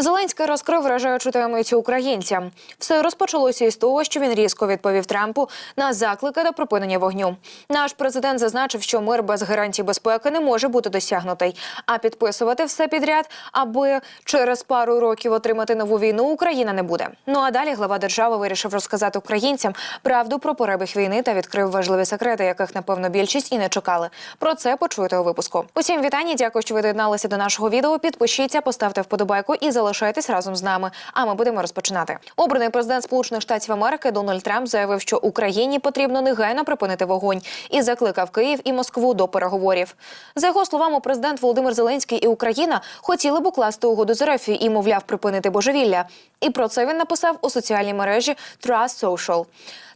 Зеленський розкрив вражаючу таємницю українцям. Все розпочалося із того, що він різко відповів Трампу на заклики до припинення вогню. Наш президент зазначив, що мир без гарантій безпеки не може бути досягнутий, а підписувати все підряд, аби через пару років отримати нову війну Україна не буде. Ну а далі глава держави вирішив розказати українцям правду про перебіг війни та відкрив важливі секрети, яких напевно більшість і не чекали. Про це почуєте у випуску. Усім вітання. Дякую, що ви доєдналися до нашого відео. Підпишіться, поставте вподобайку і залишайтесь разом з нами. А ми будемо розпочинати. Обраний президент Сполучених Штатів Америки Дональд Трамп заявив, що Україні потрібно негайно припинити вогонь і закликав Київ і Москву до переговорів. За його словами, президент Володимир Зеленський і Україна хотіли б укласти угоду з РФ і, мовляв, припинити божевілля. І про це він написав у соціальній мережі Trust Social.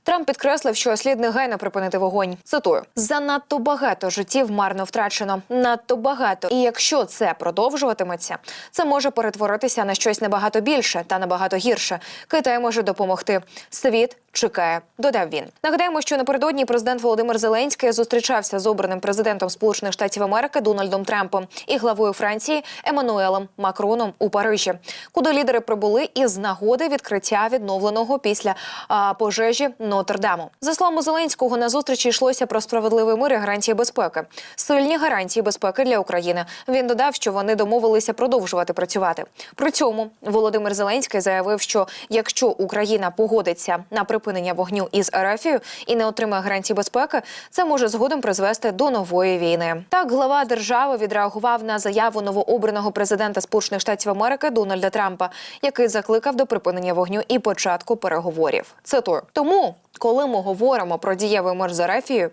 Трамп підкреслив, що слід негайно припинити вогонь. Цитую: занадто багато життів марно втрачено. Надто багато. І якщо це продовжуватиметься, це може перетворитися на щось набагато більше та набагато гірше. Китай може допомогти. Світ чекає. Додав він. Нагадаємо, що напередодні президент Володимир Зеленський зустрічався з обраним президентом Сполучених Штатів Америки Дональдом Трампом і главою Франції Еммануелем Макроном у Парижі, куди лідери прибули із нагоди відкриття відновленого після а, пожежі Нотр-Даму. За словами Зеленського, на зустрічі йшлося про справедливий мир і гарантії безпеки, сильні гарантії безпеки для України. Він додав, що вони домовилися продовжувати працювати. При цьому Володимир Зеленський заявив, що якщо Україна погодиться на припинення вогню із Арафію і не отримає гарантій безпеки, це може згодом призвести до нової війни. Так, глава держави відреагував на заяву новообраного президента Сполучених Штатів Америки Дональда Трампа, який закликав до припинення вогню і початку переговорів. Цитую тому, коли ми говоримо про дієвий мир з Арафією,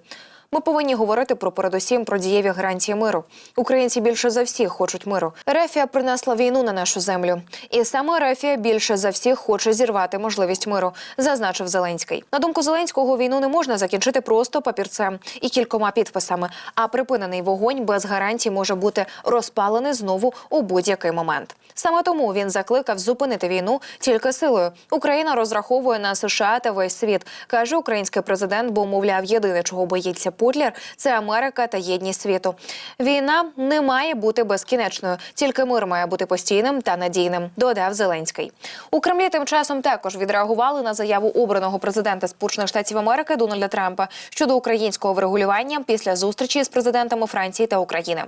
ми повинні говорити про передусім про дієві гарантії миру. Українці більше за всіх хочуть миру. Рефія принесла війну на нашу землю, і саме Рефія більше за всіх хоче зірвати можливість миру, зазначив Зеленський. На думку Зеленського, війну не можна закінчити просто папірцем і кількома підписами. А припинений вогонь без гарантій може бути розпалений знову у будь-який момент. Саме тому він закликав зупинити війну тільки силою. Україна розраховує на США та весь світ, каже український президент, бо мовляв, єдине, чого боїться Путлер, це Америка та єдність світу. Війна не має бути безкінечною, тільки мир має бути постійним та надійним. Додав Зеленський. У Кремлі тим часом також відреагували на заяву обраного президента Сполучених Штатів Америки Дональда Трампа щодо українського врегулювання після зустрічі з президентами Франції та України,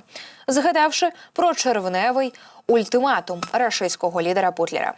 згадавши про червневий ультиматум рашистського лідера Путлера.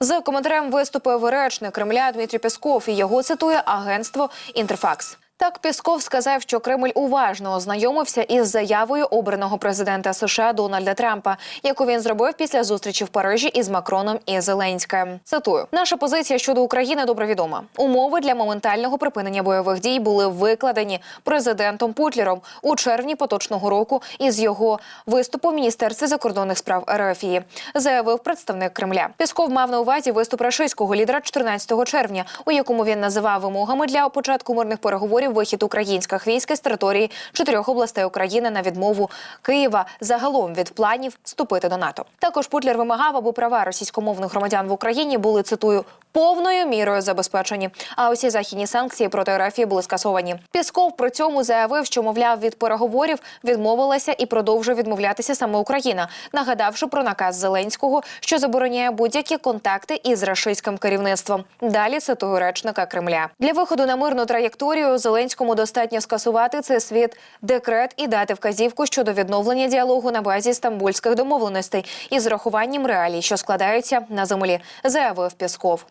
З коментарем виступив речник Кремля Дмитрій Пєсков і його цитує агентство Інтерфакс. Так Пісков сказав, що Кремль уважно ознайомився із заявою обраного президента США Дональда Трампа, яку він зробив після зустрічі в Парижі із Макроном і Зеленським. Цитую: наша позиція щодо України добре відома. Умови для моментального припинення бойових дій були викладені президентом Путлером у червні поточного року із його виступу в міністерстві закордонних справ РФії, заявив представник Кремля. Пісков мав на увазі виступ рашистського лідера 14 червня, у якому він називав вимогами для початку мирних переговорів вихід українських військ з території чотирьох областей України на відмову Києва загалом від планів вступити до НАТО. Також Путлер вимагав, аби права російськомовних громадян в Україні були цитую повною мірою забезпечені. А усі західні санкції проти РФ були скасовані. Пісков при цьому заявив, що мовляв від переговорів відмовилася і продовжує відмовлятися саме Україна, нагадавши про наказ Зеленського, що забороняє будь-які контакти із рашистським керівництвом. Далі цитую речника Кремля для виходу на мирну траєкторію Зеленському достатньо скасувати цей світ декрет і дати вказівку щодо відновлення діалогу на базі стамбульських домовленостей із рахуванням реалій, що складаються на землі, заявив Пісков.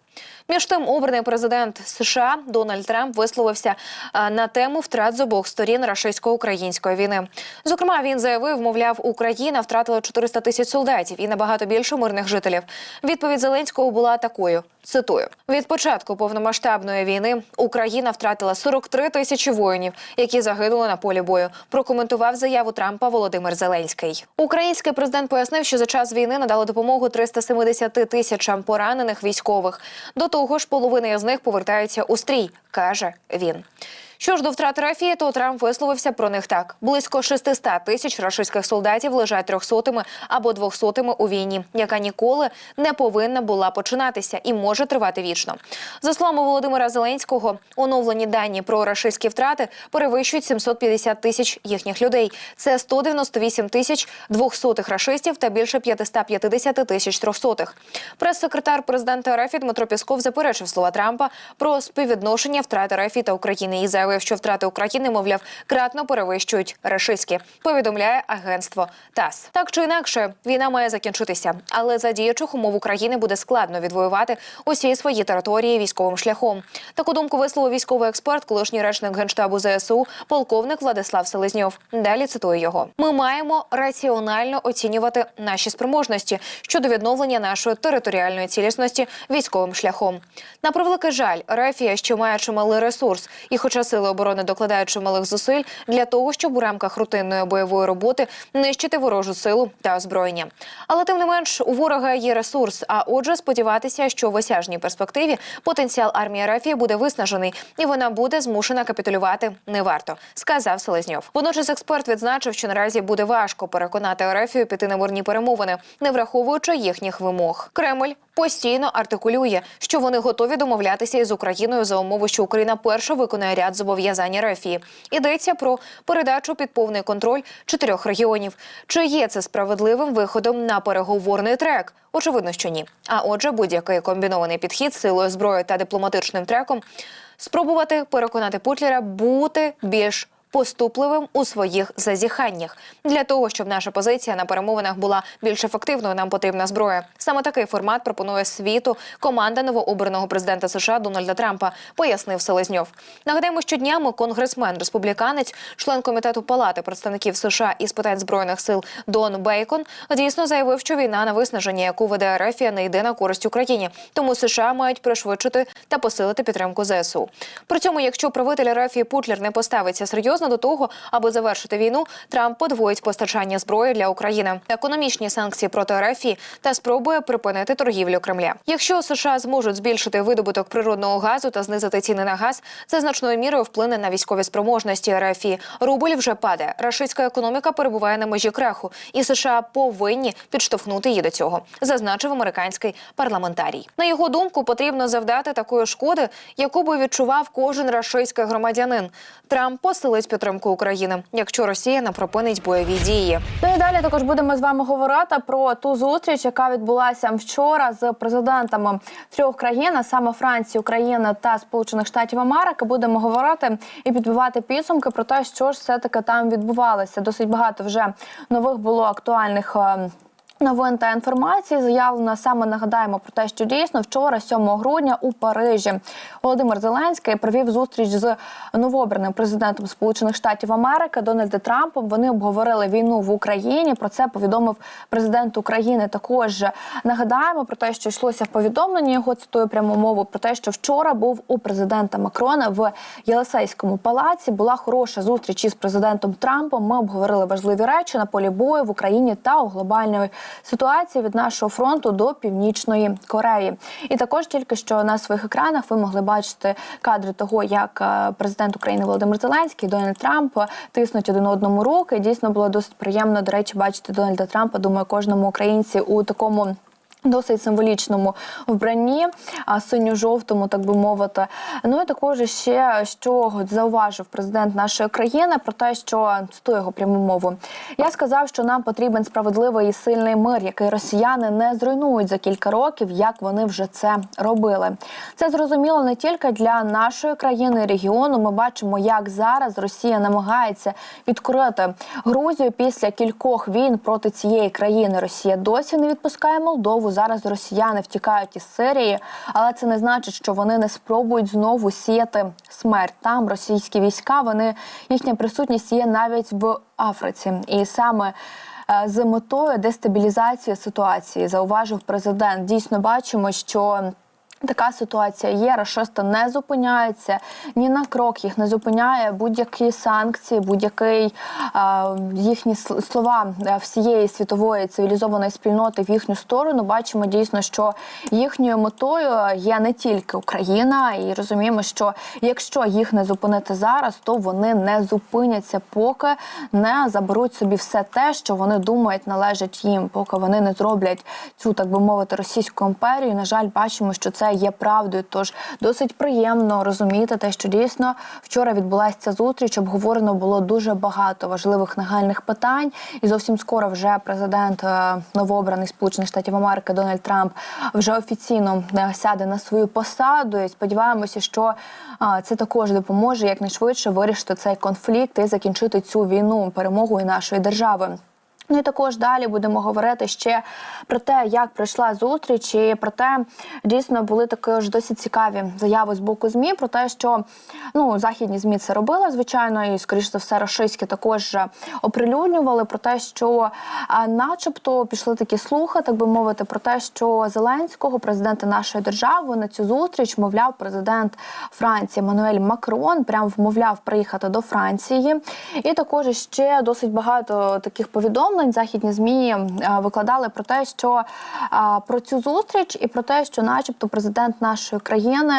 Між тим, обраний президент США Дональд Трамп висловився на тему втрат з обох сторін рашистсько-української війни. Зокрема, він заявив, мовляв, Україна втратила 400 тисяч солдатів і набагато більше мирних жителів. Відповідь Зеленського була такою: цитую: від початку повномасштабної війни Україна втратила 43 тисячі воїнів, які загинули на полі бою. Прокоментував заяву Трампа Володимир Зеленський. Український президент пояснив, що за час війни надали допомогу 370 тисячам поранених військових. До того ж, половина з них повертаються у стрій, каже він. Що ж до втрат Рафії, то Трамп висловився про них так: близько 600 тисяч рашистських солдатів лежать трьохсотими або двохсотими у війні, яка ніколи не повинна була починатися і може тривати вічно. За словами Володимира Зеленського, оновлені дані про рашистські втрати перевищують 750 тисяч їхніх людей. Це 198 тисяч двохсотих рашистів та більше 550 тисяч трьохсотих. Прес-секретар президента РФ Дмитро Пісков заперечив слова Трампа про співвідношення втрати РФ та України і заявив, що втрати України, мовляв, кратно перевищують рашистські. Повідомляє агентство ТАСС. Так чи інакше, війна має закінчитися, але за діючих умов України буде складно відвоювати усі свої території військовим шляхом. Таку думку висловив військовий експерт, колишній речник генштабу ЗСУ, полковник Владислав Селезньов. Далі цитую його: ми маємо раціонально оцінювати наші спроможності щодо відновлення нашої територіальної цілісності військовим шляхом. На превеликий жаль, Рафія, що має чималий ресурс, і хоча сили оборони докладають чималих зусиль для того, щоб у рамках рутинної бойової роботи нищити ворожу силу та озброєння. Але тим не менш у ворога є ресурс. А отже, сподіватися, що в осяжній перспективі потенціал армії Рафії буде виснажений, і вона буде змушена капітулювати не варто, сказав Селезньов. Водночас експерт відзначив, що наразі буде важко переконати Рафію піти на мирні перемовини, не враховуючи їхніх вимог. Кремль постійно артикулює, що вони готові домовлятися із Україною за умови, що Україна перша виконає ряд зобов'язань Рафії. Йдеться про передачу під повний контроль чотирьох регіонів. Чи є це справедливим виходом на переговорний трек? Очевидно, що ні. А отже, будь-який комбінований підхід силою зброї та дипломатичним треком спробувати переконати Путлера бути більш поступливим у своїх зазіханнях для того, щоб наша позиція на перемовинах була більш ефективною. Нам потрібна зброя. Саме такий формат пропонує світу команда новообраного президента США Дональда Трампа, пояснив Селезньов. Нагадаємо, що днями конгресмен республіканець, член комітету палати представників США із питань збройних сил Дон Бейкон, дійсно заявив, що війна на виснаження, яку веде Рефія, не йде на користь Україні. Тому США мають пришвидшити та посилити підтримку ЗСУ. При цьому, якщо правитель Рефії Путлер не поставиться серйозно до того, аби завершити війну, Трамп подвоїть постачання зброї для України, економічні санкції проти Рефії та спробує припинити торгівлю Кремля. Якщо США зможуть збільшити видобуток природного газу та знизити ціни на газ, це значною мірою вплине на військові спроможності Рефії. Рубль вже падає. Рашистська економіка перебуває на межі краху, і США повинні підштовхнути її до цього, зазначив американський парламентарій. На його думку, потрібно завдати такої шкоди, яку би відчував кожен рашистський громадянин. Трамп посилить підтримку України, якщо Росія не припинить бойові дії. Ну і далі також будемо з вами говорити про ту зустріч, яка відбулася вчора з президентами трьох країн, а саме Франції, України та Сполучених Штатів Америки. Будемо говорити і підбивати підсумки про те, що ж все таки там відбувалося. Досить багато вже нових було актуальних. Новин та інформації заявлено саме нагадаємо про те, що дійсно вчора, 7 грудня, у Парижі Володимир Зеленський провів зустріч з новообраним президентом Сполучених Штатів Америки Дональдом Трампом. Вони обговорили війну в Україні. Про це повідомив президент України. Також нагадаємо про те, що йшлося в повідомленні. Його цитую пряму мову про те, що вчора був у президента Макрона в Єлисейському палаці. Була хороша зустріч із президентом Трампом. Ми обговорили важливі речі на полі бою в Україні та у глобальної ситуації від нашого фронту до північної Кореї. І також тільки що на своїх екранах ви могли бачити кадри того, як е, президент України Володимир Зеленський і Дональд Трамп тиснуть один одному руки. Дійсно було досить приємно, до речі, бачити Дональда Трампа. Думаю, кожному українці у такому. Досить символічному вбранні, а синьо-жовтому, так би мовити. Ну і також ще що зауважив президент нашої країни про те, що цитую його пряму мову. Я сказав, що нам потрібен справедливий і сильний мир, який росіяни не зруйнують за кілька років, як вони вже це робили. Це зрозуміло не тільки для нашої країни і регіону. Ми бачимо, як зараз Росія намагається відкрити Грузію після кількох війн проти цієї країни. Росія досі не відпускає Молдову. Зараз росіяни втікають із Сирії, але це не значить, що вони не спробують знову сіяти смерть. Там російські війська, вони їхня присутність є навіть в Африці, і саме. е, З метою дестабілізації ситуації зауважив президент. Дійсно бачимо, що Така ситуація є. Рашисти не зупиняються ні на крок. Їх не зупиняє будь-які санкції, будь-який е, їхні слова е, всієї світової цивілізованої спільноти в їхню сторону. Бачимо дійсно, що їхньою метою є не тільки Україна, і розуміємо, що якщо їх не зупинити зараз, то вони не зупиняться, поки не заберуть собі все те, що вони думають належить їм, поки вони не зроблять цю, так би мовити, російську імперію. На жаль, бачимо, що це є правдою. Тож досить приємно розуміти те, що дійсно вчора відбулася ця зустріч. Обговорено було дуже багато важливих нагальних питань, і зовсім скоро вже президент е, новообраний Сполучених Штатів Америки Дональд Трамп вже офіційно е, сяде на свою посаду. І сподіваємося, що е, це також допоможе якнайшвидше вирішити цей конфлікт і закінчити цю війну перемогою нашої держави. Ну і також далі будемо говорити ще про те, як пройшла зустріч, і про те, дійсно були також досить цікаві заяви з боку змі про те, що ну західні змі це робили, звичайно, і скоріш за все рашистські також оприлюднювали про те, що, начебто, пішли такі слухи, так би мовити, про те, що Зеленського, президента нашої держави, на цю зустріч мовляв президент Франції Мануель Макрон, прям вмовляв приїхати до Франції. І також ще досить багато таких повідомлень західні змі викладали про те, що про цю зустріч і про те, що, начебто, президент нашої країни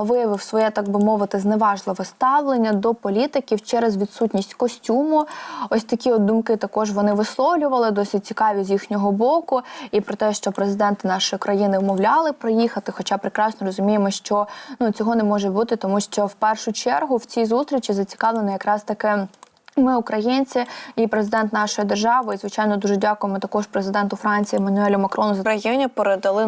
виявив своє, так би мовити, зневажливе ставлення до політиків через відсутність костюму. Ось такі от думки також вони висловлювали, досить цікаві з їхнього боку, і про те, що президенти нашої країни вмовляли приїхати. Хоча прекрасно розуміємо, що ну цього не може бути, тому що в першу чергу в цій зустрічі зацікавлено якраз таки. Ми українці і президент нашої держави. І звичайно дуже дякуємо також президенту Франції Еммануелю Макрону за країні передали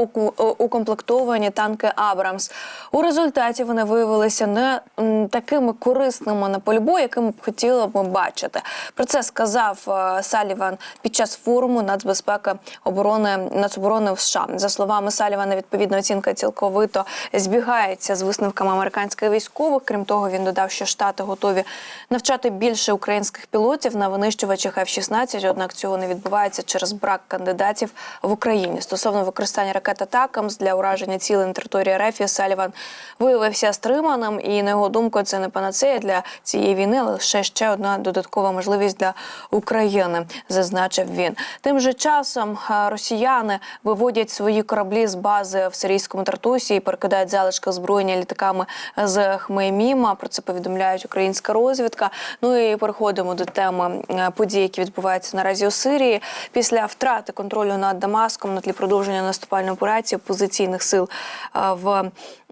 недоукомплектовані танки Абрамс. У результаті вони виявилися не такими корисними на полі якими б хотіли б бачити. Про це сказав е, Саліван під час форуму нацбезпеки оборони нацоборони в США. За словами Салівана, відповідна оцінка цілковито збігається з висновками американських військових. Крім того, він додав, що штати готові навчати більше українських пілотів на винищувачах F-16, однак цього не відбувається через брак кандидатів в Україні. Стосовно використання ракет «Атакамс» для ураження цілей на території РФ, Саліван виявився стриманим, і на його думку, це не панацея для цієї війни, лише ще одна додаткова можливість для України, зазначив він. Тим же часом росіяни виводять свої кораблі з бази в сирійському Тартусі і перекидають залишки озброєння літаками з Хмейміма. Про це повідомляють українська розвідка. Ну і переходимо до теми подій, які відбуваються наразі у Сирії. Після втрати контролю над Дамаском на тлі продовження наступальної операції опозиційних сил е, в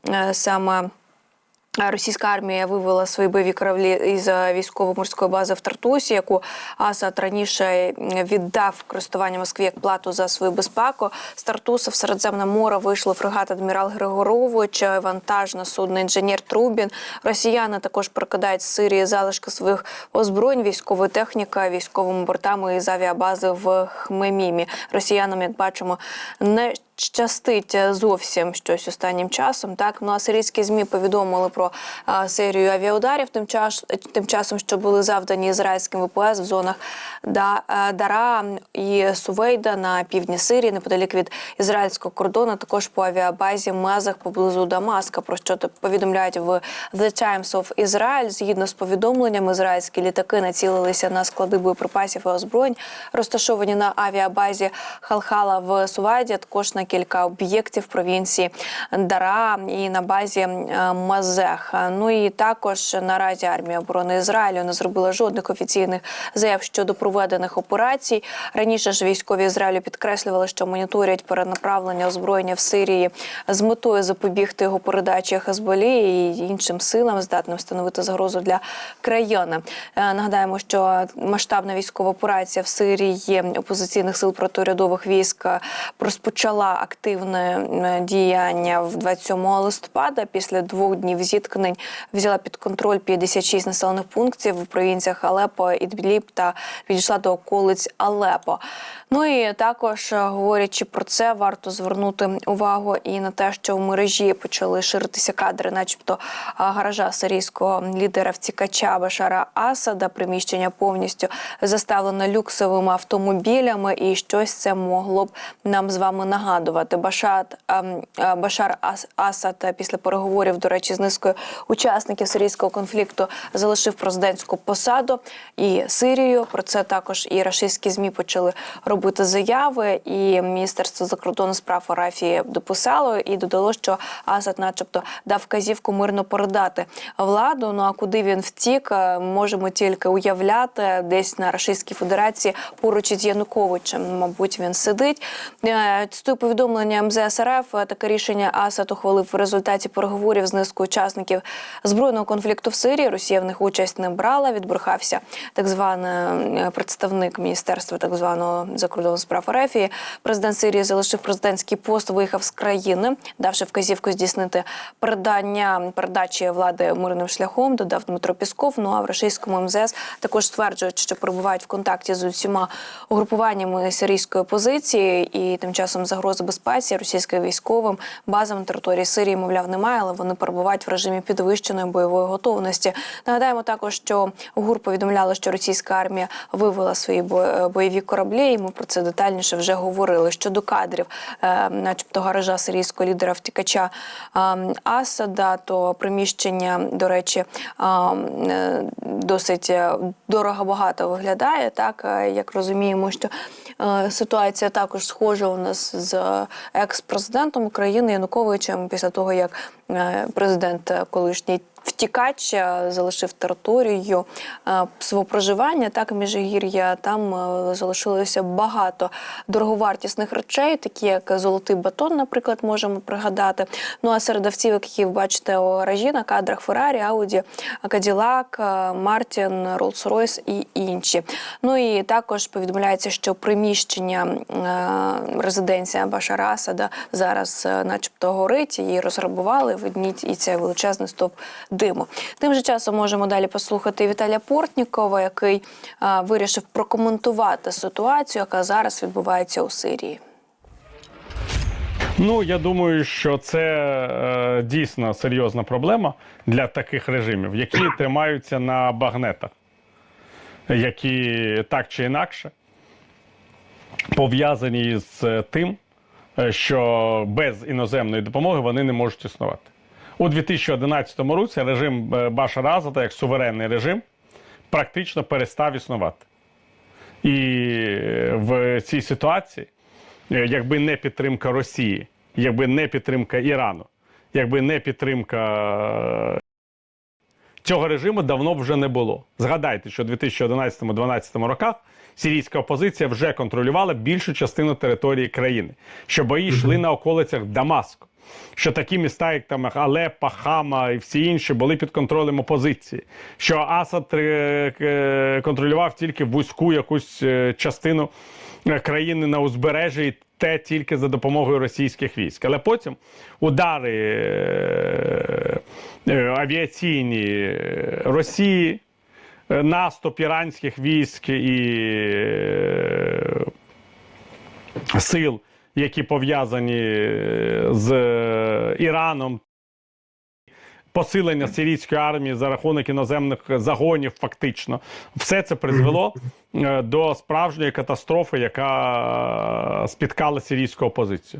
е, саме. Російська армія вивела свої бойові кораблі із е, військово-морської бази в Тартусі, яку Асад раніше віддав користування Москві як плату за свою безпеку. З Тартуса в Середземне море вийшло фрегат адмірал Григорович, вантажне судно інженер Трубін. Росіяни також прокидають з Сирії залишки своїх озброєнь, військової техніки, військовими бортами із авіабази в Хмемімі. Росіянам, як бачимо, не щастить зовсім щось останнім часом. Так ну а сирійські змі повідомили про а, серію авіаударів. Тим час тим часом, що були завдані ізраїльським ВПС в зонах е, Дара і Сувейда на півдні Сирії, неподалік від ізраїльського кордону, також по авіабазі Мезах поблизу Дамаска. Про що повідомляють в The Times of Israel. Згідно з повідомленням, ізраїльські літаки націлилися на склади боєприпасів і озброєнь, розташовані на авіабазі Халхала в Сувайді. Також на кілька об'єктів провінції Дара і на базі е, Мазех. Ну і також наразі армія оборони Ізраїлю не зробила жодних офіційних заяв щодо проведених операцій. Раніше ж військові Ізраїлю підкреслювали, що моніторять перенаправлення озброєння в Сирії з метою запобігти його передачі Хезболі і іншим силам, здатним становити загрозу для країни. Е, Нагадаємо, що масштабна військова операція в Сирії опозиційних сил протиурядових військ е, розпочала активне діяння в 27 листопада. Після двох днів зіткнень взяла під контроль 56 населених пунктів в провінціях Алепо, Ідліб та підійшла до околиць Алепо. Ну і також е, говорячи про це, варто звернути увагу і на те, що в мережі почали ширитися кадри, начебто е, гаража сирійського лідера втікача Башара Асада. Приміщення повністю заставлено люксовими автомобілями, і щось це могло б нам з вами нагадувати. Нагадувати, Башар, ем, е, Башар Асад е, після переговорів, до речі, з низкою учасників сирійського конфлікту залишив президентську посаду і Сирію. Про це також і рашистські змі почали робити заяви. І Міністерство закордонних справ Арафії дописало і додало, що Асад, начебто, дав вказівку мирно передати владу. Ну а куди він втік, е, можемо тільки уявляти десь на Рашистській Федерації поруч із Януковичем. Мабуть, він сидить. Цитую повідомлення МЗС РФ. е, Таке рішення Асад ухвалив в результаті переговорів з низкою учасників збройного конфлікту в Сирії. Росія в них участь не брала. Відбрехався так званий е, представник міністерства так званого закордонних справ Арефії. Президент Сирії залишив президентський пост, виїхав з країни, давши вказівку здійснити передання передачі влади мирним шляхом. Додав Дмитро Пісков. Ну а в російському МЗС також стверджують, що перебувають в контакті з усіма угрупуваннями сирійської опозиції, і тим часом загрози безпеці російським військовим базам на території Сирії, мовляв, немає, але вони перебувають в режимі підвищеної бойової готовності. Нагадаємо також, що ГУР повідомляла, що російська армія вивела свої бойові кораблі. І ми про це детальніше вже говорили. Щодо кадрів, е, начебто гаража сирійського лідера втікача е, Асада, то приміщення, до речі, е, е, досить е, дорого багато виглядає. Так е, як розуміємо, що е, ситуація також схожа у нас з екс-президентом України Януковичем після того, як е, президент е, колишній. Втікач е, залишив територію е, свого проживання, так міжгір'я. Там е, залишилося багато дороговартісних речей, такі як золотий батон, наприклад, можемо пригадати. Ну а серед автівок, які ви бачите у гаражі на кадрах Феррарі, Ауді, Каділак, Мартін, Роллс-Ройс і інші. Ну і також повідомляється, що приміщення резиденція Башара Асада зараз, начебто, горить. Її розграбували. Видніть і цей величезний стоп диму. Тим же часом можемо далі послухати Віталія Портнікова, який е, вирішив прокоментувати ситуацію, яка зараз відбувається у Сирії. Ну, я думаю, що це е, дійсно серйозна проблема для таких режимів, які тримаються на багнетах, які так чи інакше пов'язані з тим, е, що без іноземної допомоги вони не можуть існувати. У 2011 році режим е, Башара Азада, як суверенний режим, практично перестав існувати. І е, в цій ситуації, е, якби не підтримка Росії, якби не підтримка Ірану, якби не підтримка цього режиму давно б вже не було. Згадайте, що у 2011-2012 роках сирійська опозиція вже контролювала більшу частину території країни, що бої йшли на околицях Дамаску. Що такі міста, як там Алеппо, Хама і всі інші, були під контролем опозиції. Що Асад е, е, контролював тільки вузьку якусь е, частину країни на узбережжі, і те тільки за допомогою російських військ. Але потім удари авіаційні Росії, наступ іранських військ і сил, які пов'язані е, з е, Іраном. Посилення сирійської армії за рахунок іноземних загонів, фактично, все це призвело е, до справжньої катастрофи, яка спіткала сирійську опозицію.